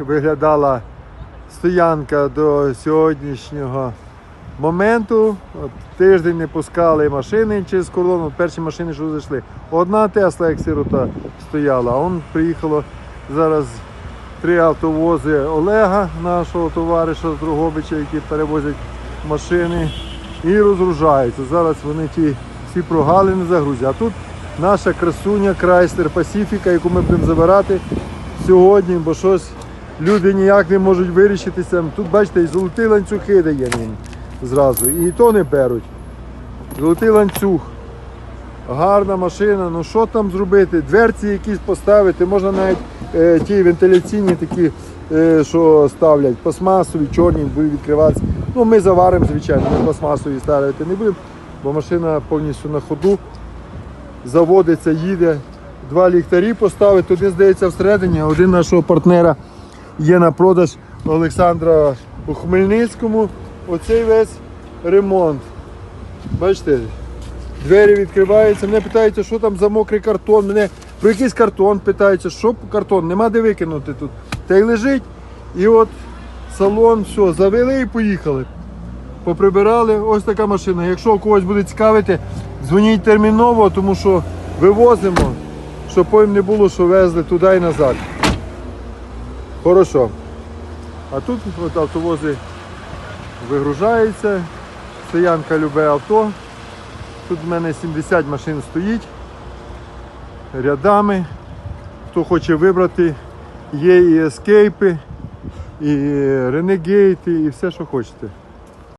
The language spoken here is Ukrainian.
виглядала стоянка до сьогоднішнього моменту. От, тиждень не пускали машини через кордон. Перші машини, що зайшли. Одна Тесла, як сирота, стояла. Он приїхало зараз три автовози Олега, нашого товариша з Другобича, які перевозять машини і розгружаються. Зараз вони ті всі прогалини загрузять. А тут наша красуня Chrysler Pacifica, яку ми будемо забирати сьогодні, бо щось люди ніяк не можуть вирішитися. Тут, бачите, і золоті ланцюги дає їм зразу. І то не беруть. Золотий ланцюг. Гарна машина, ну що там зробити? Дверці якісь поставити, можна навіть е, ті вентиляційні такі, е, що ставлять, пластмасові, чорні, будуть відкриватися. Ну, ми заваримо, звичайно, ми пластмасові ставити не будемо, бо машина повністю на ходу. Заводиться, їде. Два ліхтарі поставити, один здається всередині, один нашого партнера є на продаж Олександра у Хмельницькому. Оцей весь ремонт. Бачите, двері відкриваються. Мене питаються, що там за мокрий картон. Мене про якийсь картон питаються, що картон, нема де викинути тут. Та й лежить. І от салон, все, завели і поїхали. Поприбирали, ось така машина. Якщо когось буде цікавити, дзвоніть терміново, тому що вивозимо, щоб потім не було, що везли туди і назад. Хорошо. А тут от автовози вигружаються, стоянка любе авто. Тут в мене 70 машин стоїть рядами. Хто хоче вибрати, є і ескейпи, і ренегейти, і все, що хочете.